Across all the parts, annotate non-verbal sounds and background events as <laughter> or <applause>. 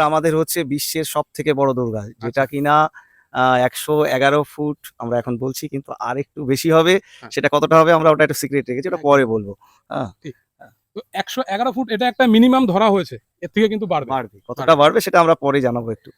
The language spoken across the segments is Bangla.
এবার আমাদের হচ্ছে বিশ্বের সব থেকে বড় দুর্গা যেটা কিনা একশো এগারো ফুট আমরা এখন বলছি কিন্তু আর একটু বেশি হবে হ্যাঁ। সেটা কতটা হবে আমরা ওটা একটু সিক্রেট রেখেছি ওটা পরে বলব। হ্যাঁ তো একশো এগারো ফুট এটা একটা মিনিমাম ধরা হয়েছে এর থেকে কিন্তু বাড়বে। বাড়বে কতটা বাড়বে সেটা আমরা পরে জানাব একটু।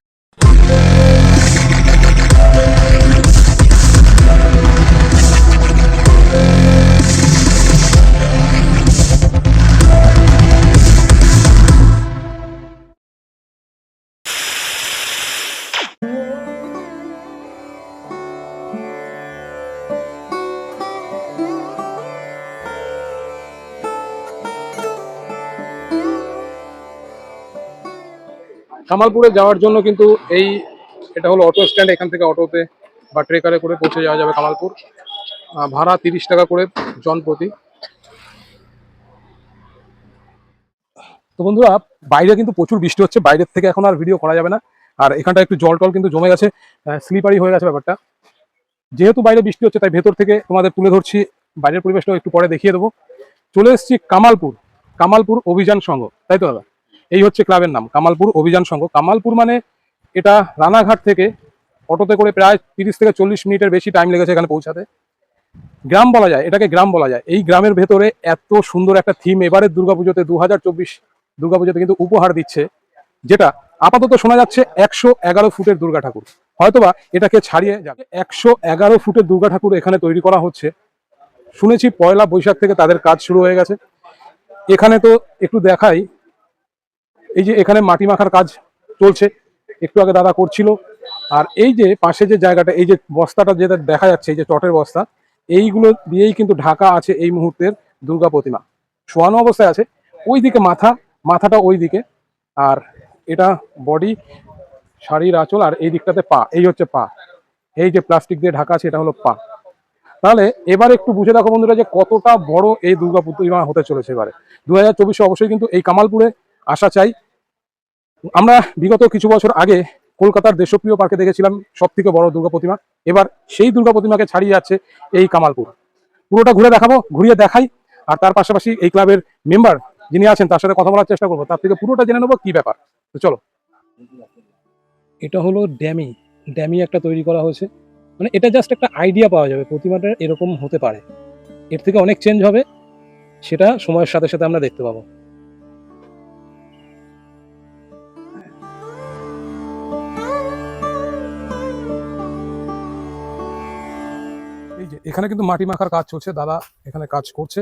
কামালপুরে যাওয়ার জন্য কিন্তু এই, এটা হলো অটো স্ট্যান্ড এখান থেকে অটোতে বা ট্রেকারে করে পৌঁছে যাওয়া যাবে কামালপুর। ভাড়া তিরিশ টাকা করে জন প্রতি। তো বন্ধুরা, বাইরে কিন্তু প্রচুর বৃষ্টি হচ্ছে, বাইরের থেকে এখন আর ভিডিও করা যাবে না। আর এখানটা একটু জল টল কিন্তু জমে গেছে স্লিপারি হয়ে গেছে ব্যাপারটা। যেহেতু বাইরে বৃষ্টি হচ্ছে, তাই ভেতর থেকে তোমাদের তুলে ধরছি, বাইরের পরিবেশটা একটু পরে দেখিয়ে দেবো। চলে এসেছি কামালপুর কামালপুর অভিযান সংঘ, তাই তো দাদা? এই হচ্ছে ক্লাবের নাম, কামালপুর অভিযান সংঘ। কামালপুর মানে এটা রানাঘাট থেকে অটোতে করে প্রায় তিরিশ থেকে চল্লিশ মিনিটের বেশি টাইম লেগেছে এখানে পৌঁছাতে। গ্রাম বলা যায়, এটাকে গ্রাম বলা যায়। এই গ্রামের ভেতরে এত সুন্দর একটা থিম এবারের দুর্গাপুজোতে দু হাজার চব্বিশ দুর্গাপুজোতে কিন্তু উপহার দিচ্ছে, যেটা আপাতত শোনা যাচ্ছে একশো এগারো ফুটের দুর্গা ঠাকুর। হয়তোবা এটাকে ছাড়িয়ে যাবে একশো এগারো ফুটের দুর্গা ঠাকুর এখানে তৈরি করা হচ্ছে। শুনেছি পয়লা বৈশাখ থেকে তাদের কাজ শুরু হয়ে গেছে। এখানে তো একটু দেখাই এই যে এখানে মাটি মাখার কাজ চলছে, একটু আগে দাদা করছিল। আর এই যে পাশে যে জায়গাটা, এই যে বস্তাটা যেটা দেখা যাচ্ছে, এই যে চটের বস্তা, এইগুলো দিয়েই কিন্তু ঢাকা আছে এই মুহূর্তের দুর্গা প্রতিমা। শোয়ানো অবস্থায় আছে ওই দিকে মাথা, মাথাটা ওই দিকে আর এটা বডি, শাড়ির আঁচল, আর এই দিকটাতে পা, এই হচ্ছে পা। এই যে প্লাস্টিক দিয়ে ঢাকা আছে, এটা হলো পা। তাহলে এবার একটু বুঝে দেখো বন্ধুরা যে কতটা বড় এই দুর্গা প্রতিমা হতে চলেছে এবারে। দু হাজার অবশ্যই কিন্তু এই কামালপুরে আসা চাই। আমরা বিগত কিছু বছর আগে কলকাতার দেশপ্রিয় পার্কে দেখেছিলাম সব থেকে বড় দুর্গা প্রতিমা। এবার সেই দুর্গা প্রতিমাকে ছাড়িয়ে যাচ্ছে এই কামালপুর। পুরোটা ঘুরে দেখাবো, ঘুরিয়ে দেখাই। আর তার পাশাপাশি এই ক্লাবের মেম্বার যিনি আছেন, তার সাথে কথা বলার চেষ্টা করব। তার থেকে পুরোটা জেনে নেব কি ব্যাপার। তো চলো। এটা হলো ড্যামি। ড্যামি একটা তৈরি করা হয়েছে। মানে এটা জাস্ট একটা আইডিয়া পাওয়া যাবে। প্রতিমাটা এরকম হতে পারে। এর থেকে অনেক চেঞ্জ হবে। সেটা সময়ের সাথে সাথে আমরা দেখতে পাবো। এখানে কিন্তু মাটি মাখার কাজ চলছে দাদা এখানে কাজ করছে।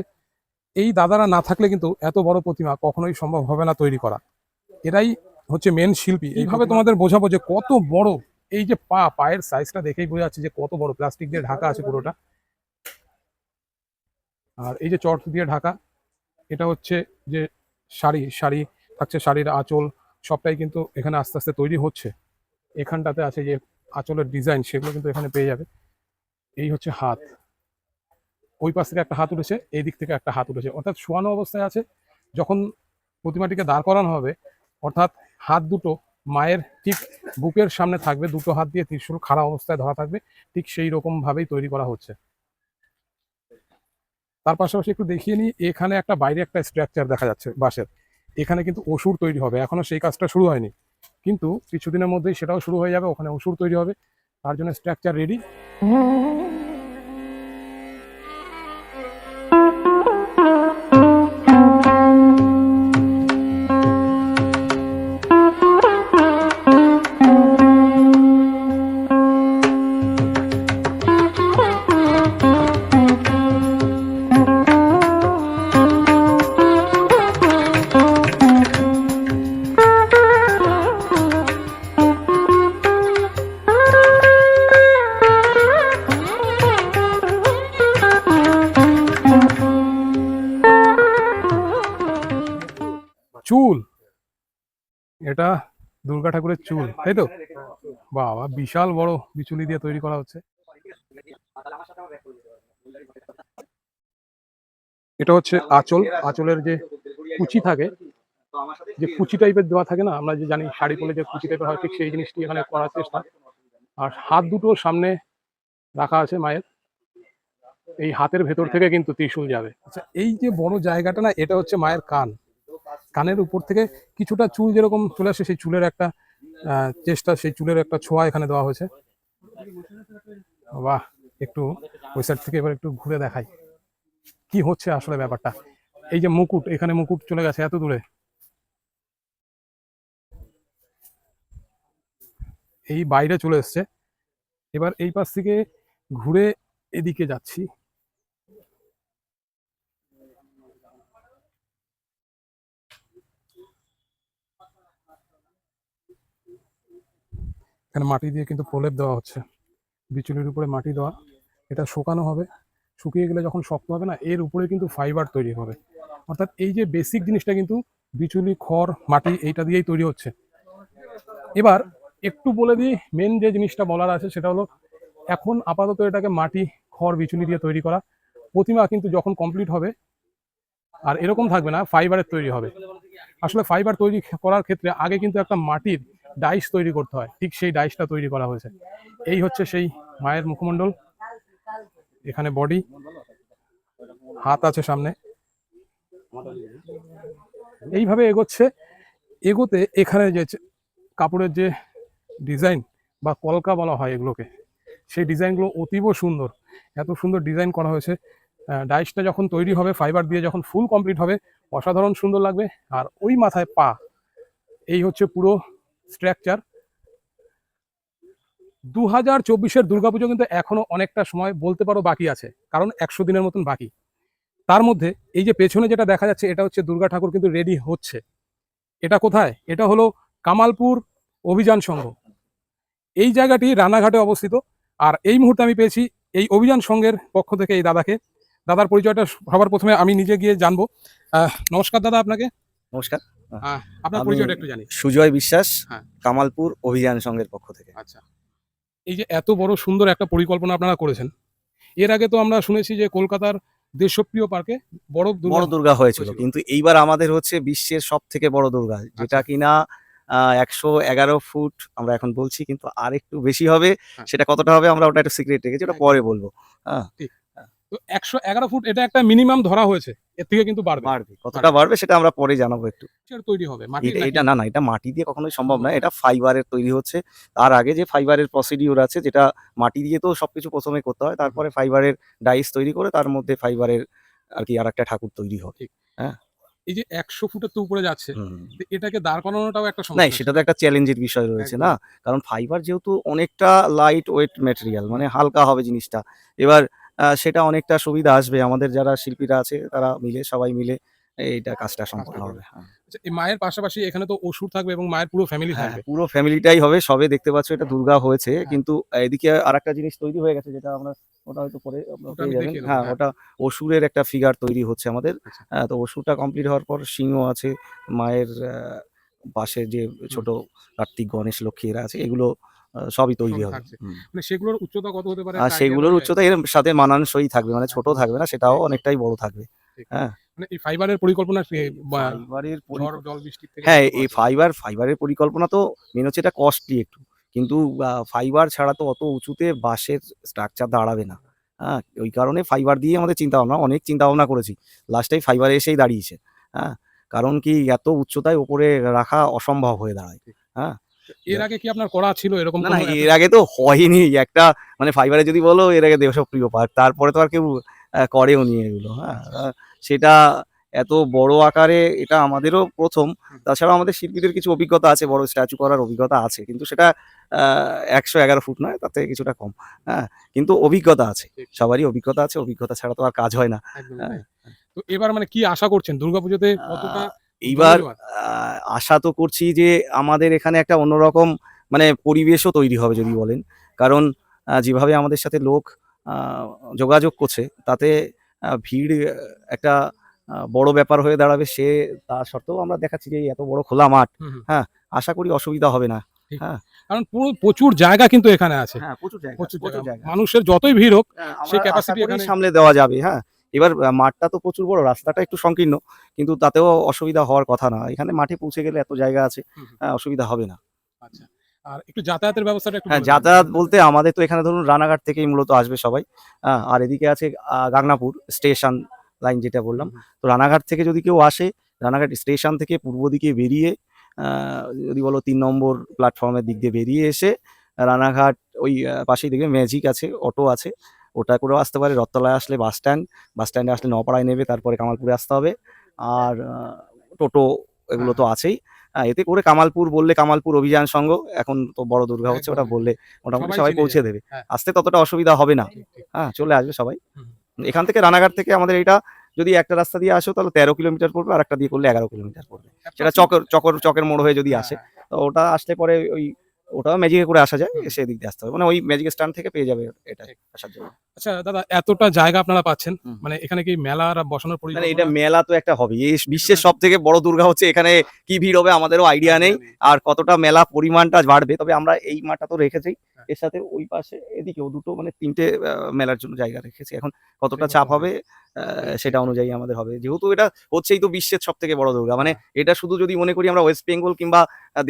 এই দাদারা না থাকলে কিন্তু এত বড় প্রতিমা কখনোই সম্ভব হবে না তৈরি করা। এরাই হচ্ছে মেন শিল্পী। এইভাবে তোমাদের বোঝাবো যে কত বড় এই যে পা পায়ের সাইজটা দেখেই বোঝা যাচ্ছে যে কত বড়। প্লাস্টিক দিয়ে ঢাকা আছে পুরোটা। আর এই যে চট দিয়ে ঢাকা এটা হচ্ছে যে শাড়ি শাড়ি থাকছে শাড়ির আঁচল সবটাই কিন্তু এখানে আস্তে আস্তে তৈরি হচ্ছে। এখানটাতে আছে যে আঁচলের ডিজাইন সেগুলো কিন্তু এখানে পেয়ে যাবে। এই হচ্ছে হাত। ওই পাশ থেকে একটা হাত উঠেছে, এই দিক থেকে একটা হাত উঠেছে। অর্থাৎ শোয়ানো অবস্থায় আছে, যখন প্রতিমাটিকে দাঁড় করানো হবে, অর্থাৎ হাত দুটো মায়ের ঠিক বুকের সামনে থাকবে, দুটো হাত দিয়ে ত্রিশূল খাড়া অবস্থায় ধরা থাকবে, ঠিক সেই রকম ভাবেই তৈরি করা হচ্ছে। তার পাশাপাশি একটু দেখিয়ে নিই, এখানে একটা বাইরে একটা স্ট্রাকচার দেখা যাচ্ছে বাঁশের। এখানে কিন্তু অসুর তৈরি হবে, এখনও সেই কাজটা শুরু হয়নি। কিন্তু কিছুদিনের মধ্যেই সেটাও শুরু হয়ে যাবে, ওখানে অসুর তৈরি হবে। তার জন্য স্ট্রাকচার রেডি <laughs> এটা দুর্গা ঠাকুরের চুল, তাই তো? বাবা, বিশাল বড় বিচুলি দিয়ে তৈরি করা হচ্ছে। এটা হচ্ছে আঁচল, আঁচলের যে কুচি থাকে, যে কুচি টাইপের দেওয়া থাকে না, আমরা যে জানি শাড়ি পরে যে কুচি টাইপের হয়, ঠিক সেই জিনিসটি এখানে করার চেষ্টা। আর হাত দুটো সামনে রাখা আছে মায়ের। এই হাতের ভেতর থেকে কিন্তু ত্রিশূল যাবে। আচ্ছা এই যে বড় জায়গাটা না, এটা হচ্ছে মায়ের কান। কানের উপর থেকে কিছুটা চুল যেরকম চলে আসে, সেই চুলের একটা চেষ্টা, সেই চুলের একটা ছোঁয়া এখানে দেওয়া হয়েছে। বাহ, একটু ওই সাইড থেকে এবার একটু ঘুরে দেখাই। কি হচ্ছে আসলে ব্যাপারটা? এই যে মুকুট, এখানে মুকুট চলে গেছে এত দূরে। এই বাইরে চলে এসছে। এবার এই পাশ থেকে ঘুরে এদিকে যাচ্ছি। এখানে মাটি দিয়ে কিন্তু প্রলেপ দেওয়া হচ্ছে। বিচুলির উপরে মাটি দেওয়া, এটা শুকানো হবে। শুকিয়ে গেলে যখন শক্ত হবে না, এর উপরে কিন্তু ফাইবার তৈরি হবে। অর্থাৎ এই যে বেসিক জিনিসটা কিন্তু বিচুলি, খড়, মাটি এইটা দিয়েই তৈরি হচ্ছে। এবার একটু বলে দিই মেন যে জিনিসটা বলার আছে সেটা হলো, এখন আপাতত এটাকে মাটি, খড়, বিচুলি দিয়ে তৈরি করা। প্রতিমা কিন্তু যখন কমপ্লিট হবে, আর এরকম থাকবে না ফাইবারের তৈরি হবে। আসলে ফাইবার তৈরি করার ক্ষেত্রে আগে কিন্তু একটা মাটির ডাইস তৈরি করতে হয়। ঠিক সেই ডাইসটা তৈরি করা হয়েছে। এই হচ্ছে সেই মায়ের মুখমণ্ডল। এখানে বডি হাত আছে সামনে। এইভাবে এগোচ্ছে। এগোতে এখানে যে কাপড়ের যে ডিজাইন বা কলকা বলা হয় এগুলোকে, সেই ডিজাইনগুলো অতীব সুন্দর। এত সুন্দর ডিজাইন করা হয়েছে। ডাইসটা যখন তৈরি হবে ফাইবার দিয়ে যখন ফুল কমপ্লিট হবে, অসাধারণ সুন্দর লাগবে। আর ওই মাথায় পা, এই হচ্ছে পুরো স্ট্রাকচার। দু হাজার চব্বিশের দুর্গাপুজো কিন্তু এখনও অনেকটা সময় বলতে পারো বাকি আছে, কারণ একশো দিনের মতন বাকি। তার মধ্যে এই যে পেছনে যেটা দেখা যাচ্ছে, এটা হচ্ছে দুর্গা ঠাকুর কিন্তু রেডি হচ্ছে। এটা কোথায়? এটা হলো কামালপুর অভিযান সংঘ। এই জায়গাটি রানাঘাটে অবস্থিত, আর এই মুহূর্তে আমি পেয়েছি এই অভিযান সংঘের পক্ষ থেকে এই দাদাকে। দাদার পরিচয়টা সবার প্রথমে আমি নিজে গিয়ে জানব। নমস্কার দাদা আপনাকে। নমস্কার। আপনার পরিচয়টা একটু জানি সুজয় বিশ্বাস হ্যাঁ। কামালপুর অভিযান সংঘের পক্ষ থেকে আচ্ছা এই যে এত বড় সুন্দর একটা পরিকল্পনা আপনারা করেছেন এর আগে তো আমরা শুনেছি যে কলকাতার দেশপ্রিয় পার্কে বড় বড় দুর্গা হয়েছিল। কিন্তু এইবার আমাদের হচ্ছে বিশ্বের সব থেকে বড় দুর্গা যেটা আচ্ছা। কিনা একশো এগারো ফুট আমরা এখন বলছি কিন্তু আর একটু বেশি হবে হ্যাঁ। সেটা কতটা হবে আমরা ওটা একটু সিক্রেট রেখেছি ওটা পরে বলব হ্যাঁ তো একশো এগারো ফুট এটা একটা মিনিমাম ধরা হয়েছে। এর থেকে কিন্তু বাড়বে। বাড়বে কতটা বাড়বে সেটা আমরা পরে জানাব একটু। তৈরি হবে মাটির এটা- না না এটা মাটি দিয়ে কখনোই সম্ভব না এটা ফাইবারের তৈরি হচ্ছে। তার আগে যে ফাইবারের প্রসিডিউর আছে যেটা মাটি দিয়ে তো সবকিছু প্রথমে করতে হয় তারপরে ফাইবারের ডাইস তৈরি করে তার মধ্যে ফাইবারের আর কি আর একটা ঠাকুর তৈরি হবে। এই যে একশো ফুটের তো উপরে যাচ্ছে এটাকে দাঁড় করানোটাও একটা না সমস্যা সেটা তো একটা চ্যালেঞ্জের বিষয় রয়েছে না? কারণ ফাইবার যেহেতু অনেকটা লাইট ওয়েট ম্যাটেরিয়াল মানে হালকা হবে জিনিসটা। এবার সেটা অনেকটা সুবিধা আসবে আমাদের যারা শিল্পীরা আছে তারা মিলে সবাই মিলে এইটা কাজটা সম্পন্ন হবে হ্যাঁ। আচ্ছা, মায়ের পাশাপাশি এখানে তো অসুর থাকবে এবং মায়ের পুরো ফ্যামিলি হ্যাঁ থাকবে পুরো ফ্যামিলিটাই হবে সবে দেখতে পাচ্ছ এটা দুর্গা হয়েছে হ্যাঁ। কিন্তু এদিকে আর একটা জিনিস তৈরি হয়ে গেছে যেটা আমরা ওটা হয়তো পরে পেয়ে যাবেন হ্যাঁ হ্যাঁ। ওটা অসুরের একটা ফিগার তৈরি হচ্ছে আমাদের আচ্ছা। হ্যাঁ, তো অসুরটা কমপ্লিট হওয়ার পর সিংহ আছে মায়ের পাশে যে ছোট কার্তিক গণেশ লক্ষ্মী এরা আছে এগুলো সবই তৈরি হবে। মানে সেগুলোর উচ্চতা কত হতে পারে? আর সেগুলোর উচ্চতা এর সাথে মানানসই থাকবে মানে ছোট থাকবে না সেটাও অনেকটাই বড় থাকবে হ্যাঁ। মানে এই ফাইবারের পরিকল্পনা ফাইবারের জল বৃষ্টির থেকে হ্যাঁ এই ফাইবার ফাইবারের পরিকল্পনা তো মেন হচ্ছে এটা কস্টলি একটু। কিন্তু ফাইবার ছাড়া তো অত উঁচুতে বাঁশের স্ট্রাকচার দাঁড়াবে না। হ্যাঁ ওই কারণে ফাইবার দিয়ে আমাদের চিন্তা ভাবনা অনেক চিন্তা ভাবনা করেছি লাস্টে ফাইবার এসেই দাঁড়িয়েছে হ্যাঁ। কারণ কি এত উচ্চতায় উপরে রাখা অসম্ভব হয়ে দাঁড়ায় হ্যাঁ। এর আগে কি আপনার করা ছিল এরকম না এর আগে তো হয়নি। একটা মানে ফাইবারে যদি বলো এর আগে দেশপ্রিয় পার্ক তারপরে তো আর কেউ করেও নি এগুলো হ্যাঁ? সেটা এত বড় আকারে এটা আমাদেরও প্রথম। তাছাড়াও আমাদের শিল্পীদের কিছু অভিজ্ঞতা আছে বড় স্ট্যাচু করার অভিজ্ঞতা আছে। কিন্তু সেটা একশো এগারো ফুট নয় তার থেকে কিছুটা কম হ্যাঁ? কিন্তু অভিজ্ঞতা আছে সবারই অভিজ্ঞতা আছে অভিজ্ঞতা ছাড়া তো আর কাজ হয় না। হ্যাঁ। তো এবার মানে কি আশা করছেন? দুর্গাপুজোতে কতটা এইবার আশা তো করছি যে আমাদের এখানে একটা অন্যরকম মানে পরিবেশও তৈরি হবে যদি বলেন। কারণ যেভাবে আমাদের সাথে লোক যোগাযোগ করছে তাতে ভিড় একটা বড় ব্যাপার হয়ে দাঁড়াবে সে তা সত্ত্বেও আমরা দেখাচ্ছি যে এত বড় খোলা মাঠ। হুম। আশা করি অসুবিধা হবে না। হ্যাঁ। কারণ পুরো প্রচুর জায়গা কিন্তু এখানে আছে। হ্যাঁ প্রচুর জায়গা প্রচুর জায়গা। মানুষের যতই ভিড় হোক হ্যাঁ, সেই আশা করি এখানে- সামলে দেওয়া যাবে হ্যাঁ। এবার মাঠটা তো প্রচুর বড় রাস্তাটা একটু সংকীর্ণ কিন্তু তাতেও অসুবিধা হওয়ার কথা না। এখানে মাঠে পৌঁছে গেলে এত জায়গা আছে। হ্যাঁ, অসুবিধা হবে না। আচ্ছা। আর একটু যাতায়াতের ব্যবস্থাটা একটু হ্যাঁ যাতায়াত বলতে আমাদের তো এখানে ধরুন রানাঘাট থেকেই মূলত আসবে সবাই হ্যাঁ, আর এদিকে আছে গাংনাপুর স্টেশন লাইন যেটা বললাম। তো রানাঘাট থেকে যদি কেউ আসে রানাঘাট স্টেশন থেকে পূর্ব দিকে বেরিয়ে আহ, যদি বলো তিন নম্বর প্ল্যাটফর্মের দিক দিয়ে বেরিয়ে এসে রানাঘাট ওই পাশেই দেখবে ম্যাজিক আছে অটো আছে। ওটা করেও আসতে পারে। রথতলায় আসলে বাস স্ট্যান্ড বাস স্ট্যান্ডে আসলে নপাড়ায় নেবে তারপরে কামালপুরে আসতে হবে। আর টোটো এগুলো তো আছেই। হ্যাঁ, এতে করে কামালপুর বললে কামালপুর অভিযান সংঘ এখন তো বড় দুর্গা হচ্ছে ওটা বললে মোটামুটি সবাই পৌঁছে দেবে। হ্যাঁ। আসতে ততটা অসুবিধা হবে না। হ্যাঁ চলে আসবে সবাই। এখান থেকে রানাঘাট থেকে আমাদের এটা যদি একটা রাস্তা দিয়ে আসো তাহলে তেরো কিলোমিটার পড়বে আর একটা দিয়ে করলে এগারো কিলোমিটার পড়বে। সেটা চকর চকর চকের মোড় হয়ে যদি আসে। হ্যাঁ, তো ওটা আসলে পরে ওই ওটাও ম্যাজিকে করে আসা যায় সেদিক দিয়ে আসতে হবে। মানে ওই ম্যাজিক স্ট্যান্ড থেকে পেয়ে যাবে এটা আসার জন্য। আচ্ছা দাদা এতটা জায়গা আপনারা পাচ্ছেন। মানে এখানে কি মেলা আর বসানোর মানে পরিকল্পনা? এটা মেলা তো একটা হবে এই বিশ্বের সব থেকে বড় দুর্গা হচ্ছে এখানে কি ভিড় হবে আমাদেরও আইডিয়া নেই। আর কতটা মেলা পরিমাণটা বাড়বে তবে আমরা এই মাঠটা তো রেখেছি। হ্যাঁ। এর সাথে ওই পাশে এদিকেও দুটো মানে তিনটে মেলার জন্য জায়গা রেখেছি। এখন কতটা চাপ হবে সেটা অনুযায়ী আমাদের হবে। যেহেতু এটা হচ্ছেই তো বিশ্বের সব থেকে বড় দুর্গা। মানে এটা শুধু যদি মনে করি আমরা ওয়েস্ট বেঙ্গল কিংবা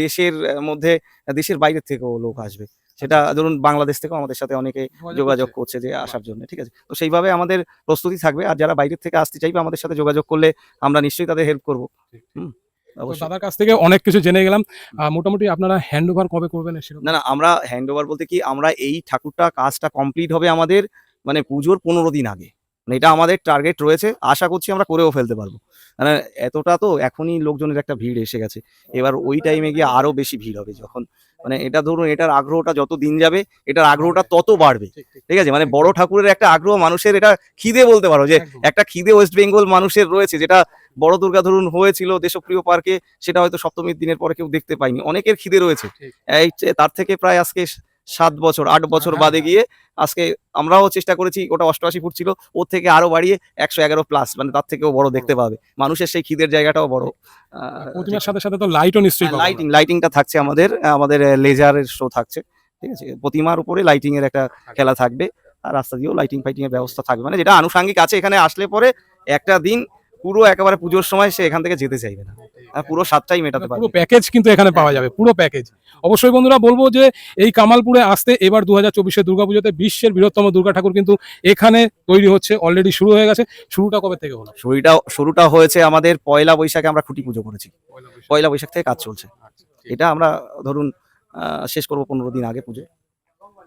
দেশের মধ্যে দেশের বাইরে থেকেও লোক আসবে। সেটা ধরুন বাংলাদেশ থেকেও আমাদের সাথে অনেকে যোগাযোগ করছে। যে আসার জন্য ঠিক আছে? তো সেইভাবে আমাদের প্রস্তুতি থাকবে আর যারা বাইরের থেকে আসতে চাইবে আমাদের সাথে যোগাযোগ করলে আমরা নিশ্চয়ই তাদের হেল্প করব। হুম দাদার কাছ থেকে অনেক কিছু জেনে গেলাম। মোটামুটি আপনারা হ্যান্ড ওভার কবে করবেন না না আমরা হ্যান্ড ওভার বলতে কি আমরা এই ঠাকুরটা কাজটা কমপ্লিট হবে আমাদের মানে পুজোর পনেরো দিন আগে। মানে এটা আমাদের টার্গেট রয়েছে। আশা করছি আমরা করেও ফেলতে পারব। মানে এতটা তো এখনই লোকজনের একটা ভিড় এসে গেছে। এবার ওই টাইমে গিয়ে আরও বেশি ভিড় হবে যখন মানে এটা ধরুন এটার আগ্রহটা যত দিন যাবে এটার আগ্রহটা তত বাড়বে। ঠিক, আছে? মানে বড় ঠাকুরের একটা আগ্রহ মানুষের এটা খিদে বলতে পারো যে একটা খিদে ওয়েস্ট বেঙ্গল মানুষের রয়েছে যেটা বড় দুর্গা ধরুন হয়েছিল দেশপ্রিয় পার্কে সেটা হয়তো সপ্তমীর দিনের পরে কেউ দেখতে পায়নি। অনেকের খিদে রয়েছে। তার থেকে প্রায় আজকে সাত বছর আট বছর হ্যাঁ, বাদে হ্যাঁ। গিয়ে আজকে আমরাও চেষ্টা করেছি ওটা অষ্টআশি ফুট ছিল ওর থেকে আরও বাড়িয়ে একশো এগারো প্লাস মানে তার থেকেও বড় দেখতে পাবে। মানুষের সেই খিদের জায়গাটাও বড়। প্রতিমার সাথে সাথে তো লাইটও নিশ্চয়ই লাইটিং লাইটিংটা থাকছে আমাদের আমাদের লেজারের শো থাকছে ঠিক আছে? প্রতিমার উপরে লাইটিং এর একটা খেলা থাকবে আর রাস্তা দিয়েও লাইটিং ফাইটিং এর ব্যবস্থা থাকবে। মানে যেটা আনুষঙ্গিক আছে এখানে আসলে পরে একটা দিন পুরো একেবারে পুজোর সময় সে এখান থেকে যেতে চাইবে না। পুরো সাতটাই মেটাতে পারবে। পুরো প্যাকেজ কিন্তু এখানে পাওয়া যাবে পুরো প্যাকেজ অবশ্যই বন্ধুরা বলব যে এই কামালপুরে আসতে এবার দু হাজার চব্বিশের দুর্গাপুজোতে বিশ্বের বৃহত্তম দুর্গা ঠাকুর কিন্তু এখানে তৈরি হচ্ছে অলরেডি শুরু হয়ে গেছে। শুরুটা কবে থেকে হলো? শুরুটা শুরুটা হয়েছে আমাদের পয়লা বৈশাখে আমরা খুঁটি পুজো করেছি। পয়লা বৈশাখ। থেকে কাজ চলছে। আচ্ছা, এটা আমরা ধরুন শেষ করব পনেরো দিন আগে পুজো।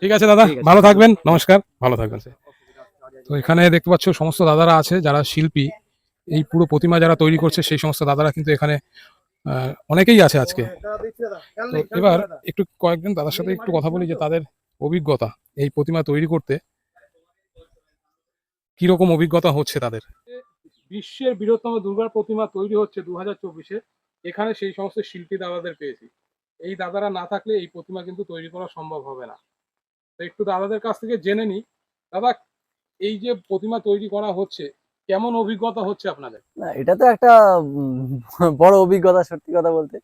ঠিক আছে দাদা ভালো থাকবেন নমস্কার ভালো থাকবেন। তো এখানে দেখতে পাচ্ছ সমস্ত দাদারা আছে যারা শিল্পী। এই পুরো প্রতিমা যারা তৈরি করছে, সেই সমস্ত দাদারা কিন্তু এখানে অনেকেই আছে আজকে। এবার একটু কয়েকজন দাদার সাথে একটু কথা বলি যে তাদের অভিজ্ঞতা, এই প্রতিমা তৈরি করতে। কীরকম অভিজ্ঞতা হচ্ছে তাদের? বিশ্বের বৃহত্তম দুর্গার প্রতিমা তৈরি হচ্ছে দু হাজার চব্বিশে। এখানে সেই সমস্ত শিল্পী দাদাদের পেয়েছি। এই দাদারা না থাকলে এই প্রতিমা কিন্তু তৈরি করা সম্ভব হবে না। তো একটু দাদাদের কাছ থেকে জেনে নিই। দাদা, এই যে প্রতিমা তৈরি করা হচ্ছে কেমন অভিজ্ঞতা হচ্ছে আপনাদের? না এটা তো একটা <laughs> বড় অভিজ্ঞতা সত্যি কথা বলতে।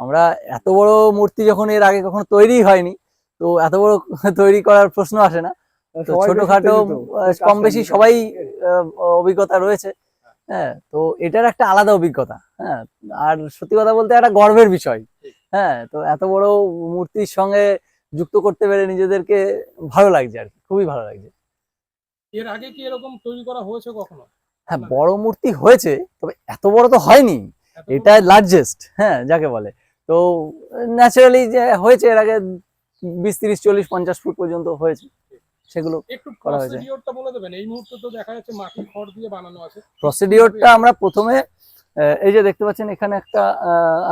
আমরা এত বড় মূর্তি যখন এর আগে কখনো তৈরি হয়নি তো এত বড় <laughs> তৈরি করার প্রশ্ন আসে না। তো ছোটখাটো কম বেশি সবাই আহ, অভিজ্ঞতা রয়েছে। হ্যাঁ। তো এটার একটা আলাদা অভিজ্ঞতা। হ্যাঁ আর সত্যি কথা বলতে একটা গর্বের বিষয়। হ্যাঁ তো এত বড় মূর্তির সঙ্গে যুক্ত করতে পেরে নিজেদেরকে ভালো লাগছে আর কি খুবই ভালো লাগছে। এর আগে কি এরকম তৈরি করা হয়েছে কখনো? হ্যাঁ বড় মূর্তি হয়েছে তবে এত বড় তো হয়নি। এটা লার্জেস্ট হ্যাঁ যাকে বলে। তো ন্যাচারালি যে হয়েছে এর আগে বিশ তিরিশ চল্লিশ পঞ্চাশ ফুট পর্যন্ত হয়েছে। সেগুলো একটু করা হয়েছে। বলে দেবেন এই মুহূর্তে তো দেখা যাচ্ছে মাটির খড় দিয়ে বানানো আছে। প্রসিডিওরটা আমরা প্রথমে এই যে দেখতে পাচ্ছেন এখানে একটা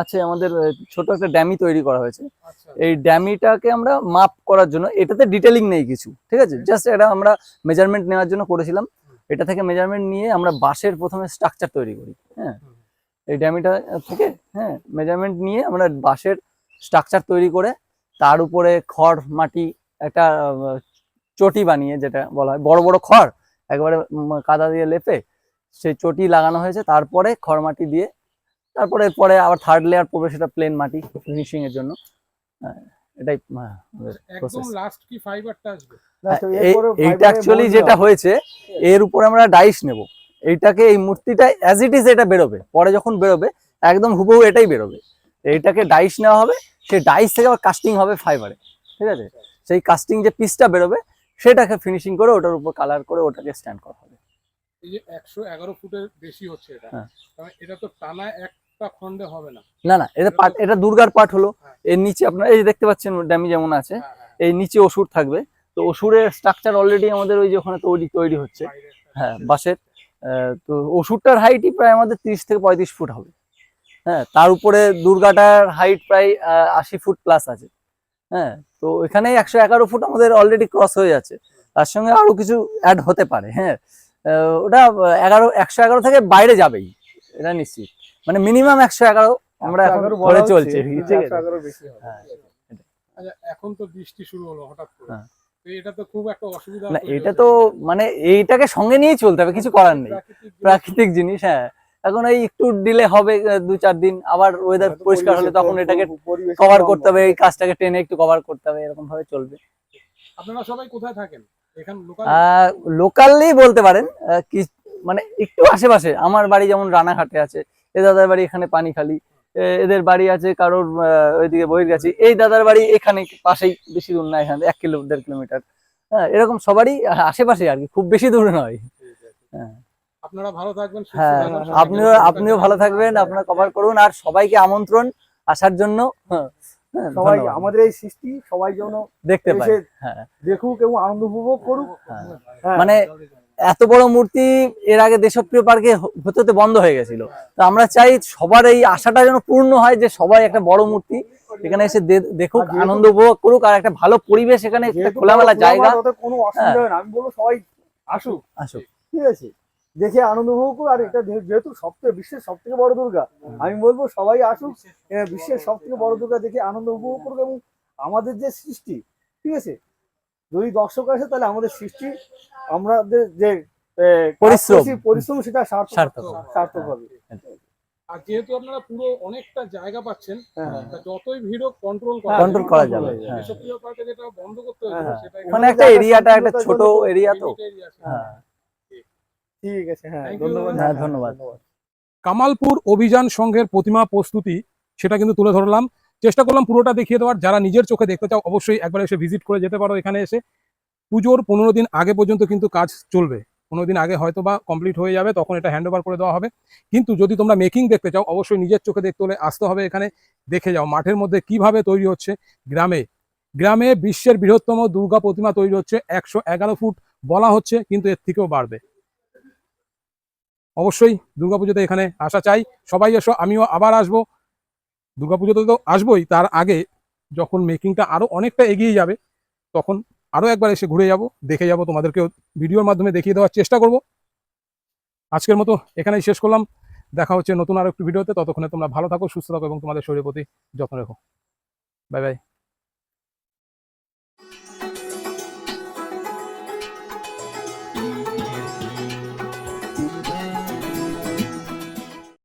আছে আমাদের ছোট একটা ড্যামি তৈরি করা হয়েছে। আচ্ছা। এই ড্যামিটাকে আমরা মাপ করার জন্য এটাতে ডিটেলিং নেই কিছু ঠিক আছে? জাস্ট এটা আমরা মেজারমেন্ট নেওয়ার জন্য করেছিলাম। এটা থেকে মেজারমেন্ট নিয়ে আমরা বাঁশের প্রথমে স্ট্রাকচার তৈরি করি হ্যাঁ? এই ড্যামিটা থেকে হ্যাঁ মেজারমেন্ট নিয়ে আমরা বাঁশের স্ট্রাকচার তৈরি করে তার উপরে খড় মাটি একটা চটি বানিয়ে যেটা বলা হয় বড় বড় খড় একবারে কাদা দিয়ে লেপে সেই চটি লাগানো হয়েছে তারপরে খড় মাটি দিয়ে তারপরে পরে আবার থার্ড লেয়ার পড়বে সেটা প্লেন মাটি ফিনিশিং এর জন্য। হ্যাঁ, এটাই হ্যাঁ, একদম লাস্ট কি ফাইবারটা আসবে? হ্যাঁ, এইটা অ্যাকচুয়ালি যেটা হয়েছে এর উপরে আমরা ডাইস নেব। এইটাকে এই মূর্তিটা অ্যাজ ইট ইজ এটা বেরোবে। পরে যখন বেরোবে একদম হুবহু এটাই বেরোবে। এইটাকে ডাইস নেওয়া হবে সেই ডাইস থেকে আবার কাস্টিং হবে ফাইবারে ঠিক আছে? সেই কাস্টিং যে পিসটা বেরোবে সেটাকে ফিনিশিং করে ওটার উপর কালার করে ওটাকে স্ট্যান্ড করা হবে। এই যে একশো এগারো ফুটের বেশি হচ্ছে এটা। হ্যাঁ। এটা তো টানা একটা খণ্ডে হবে না। না না এটা পাট এটা দুর্গার পাঠ হলো। হ্যাঁ। এর নিচে আপনার এই দেখতে পাচ্ছেন ড্যামি যেমন আছে হ্যাঁ, এই নিচে অসুর থাকবে। তো অসুরের স্ট্রাকচার অলরেডি আমাদের ওই যে ওখানে তৈরি তৈরি হচ্ছে। হ্যাঁ বাঁশের তো ওষুধটার হাইটই প্রায় আমাদের তিরিশ থেকে পঁয়ত্রিশ ফুট হবে। হ্যাঁ তার উপরে দুর্গাটার হাইট প্রায় আশি ফুট প্লাস আছে। হ্যাঁ তো এখানে একশো এগারো ফুট আমাদের অলরেডি ক্রস হয়ে যাচ্ছে। তার সঙ্গে আরও কিছু অ্যাড হতে পারে। হ্যাঁ ওটা এগারো একশো এগারো থেকে বাইরে যাবেই এটা নিশ্চিত। মানে মিনিমাম একশো এগারো আমরা এখন 111 ধরে চলছে হচ্ছে, ঠিক কিন্তু আছে 111 বেশি হবে। হ্যাঁ। আচ্ছা এখন তো বৃষ্টি শুরু হলো হঠাৎ করে। হ্যাঁ। এটা তো খুব একটা অসুবিধা না এটা তো মানে এইটাকে সঙ্গে নিয়েই চলতে হবে কিছু করার নেই। প্রাকৃতিক জিনিস। হ্যাঁ। এখন এই একটু ডিলে হবে দু চার দিন আবার ওয়েদার পরিষ্কার হলে তখন এটাকে কভার করতে হবে এই কাজটাকে টেনে একটু কভার করতে হবে এরকম ভাবে চলবে। আপনারা সবাই কোথায় থাকেন? লোকাল লোকালি বলতে পারেন কি মানে একটু আশেপাশে আমার বাড়ি যেমন রানাঘাটে আছে এ দাদার বাড়ি এখানে পানিখালি এদের বাড়ি আছে কারোর ওইদিকে বহির্গাছি এই দাদার বাড়ি এখানে পাশেই বেশি দূর না এখানে এক কিলো দেড় কিলোমিটার। হ্যাঁ এরকম সবারই আশেপাশে আর কি খুব বেশি দূরে নয়। হ্যাঁ। আপনারা ভালো থাকবেন হ্যাঁ আপনিও আপনিও ভালো থাকবেন আপনারা কভার করুন আর সবাইকে আমন্ত্রণ আসার জন্য হ্যাঁ, সবাই আমাদের এই সৃষ্টি সবাই যেন দেখতে পাই হ্যাঁ। দেখুক এবং আনন্দ উপভোগ করুক। হ্যাঁ। হ্যাঁ। মানে এত বড় মূর্তি এর আগে দেশপ্রিয় পার্কে হতে হতে বন্ধ হয়ে গেছিল। তো আমরা চাই সবার এই আশাটা যেন পূর্ণ হয় যে সবাই একটা বড় মূর্তি এখানে এসে দেখুক আনন্দ উপভোগ করুক আর একটা ভালো পরিবেশ এখানে খোলামেলা জায়গা। কোনো অসুবিধা হবে না। আমি বলব সবাই আসুক। আসুক। ঠিক আছে? দেখে আনন্দ উপভোগ করুক আর এটা যেহেতু সবথেকে বিশ্বের সব থেকে বড় দুর্গা আমি বলব সবাই আসুক বিশ্বের সব থেকে বড় দুর্গা দেখে আনন্দ উপভোগ করুক এবং আমাদের যে সৃষ্টি ঠিক আছে? যদি দর্শক আসে তাহলে আমাদের সৃষ্টি আমাদের যে পরিশ্রম। পরিশ্রম সেটা সার্থক সার্থক হবে। আর যেহেতু আপনারা পুরো অনেকটা জায়গা পাচ্ছেন হ্যাঁ। যতই ভিড় কন্ট্রোল করা কন্ট্রোল করা যাবে হয়ে। হ্যাঁ পার্কে যেটা বন্ধ করতে হ্যাঁ। সেটা মানে একটা এরিয়াটা একটা ছোট এরিয়া তো। হ্যাঁ। ঠিক আছে হ্যাঁ ধন্যবাদ হ্যাঁ, ধন্যবাদ। কামালপুর অভিযান সংঘের প্রতিমা প্রস্তুতি সেটা কিন্তু তুলে ধরলাম। চেষ্টা করলাম পুরোটা দেখিয়ে দেওয়ার। যারা নিজের চোখে দেখতে চাও অবশ্যই একবার এসে ভিজিট করে যেতে পারো এখানে এসে। পুজোর পনেরো দিন আগে পর্যন্ত কিন্তু কাজ চলবে। পনেরো দিন আগে হয়তো বা কমপ্লিট হয়ে যাবে তখন এটা হ্যান্ড ওভার করে দেওয়া হবে। কিন্তু যদি তোমরা মেকিং দেখতে চাও অবশ্যই নিজের চোখে দেখতে হলে আসতে হবে এখানে। দেখে যাও মাঠের মধ্যে কীভাবে তৈরি হচ্ছে গ্রামে। গ্রামে বিশ্বের বৃহত্তম দুর্গা প্রতিমা তৈরি হচ্ছে। একশো এগারো ফুট বলা হচ্ছে কিন্তু এর থেকেও বাড়বে। অবশ্যই দুর্গাপুজোতে এখানে আসা চাই। সবাই এসো, আমিও আবার আসব। দুর্গাপুজোতে তো আসবোই, তার আগে যখন মেকিংটা আরও অনেকটা এগিয়ে যাবে, তখন আরও একবার এসে ঘুরে যাব, দেখে যাব, তোমাদেরকেও ভিডিওর মাধ্যমে দেখিয়ে দেওয়ার চেষ্টা করব। আজকের মতো এখানেই শেষ করলাম। দেখা হচ্ছে নতুন আরও একটি ভিডিওতে। ততক্ষণে তোমরা ভালো থাকো, সুস্থ থাকো এবং তোমাদের শরীরের প্রতি যত্ন রেখো। Bye bye.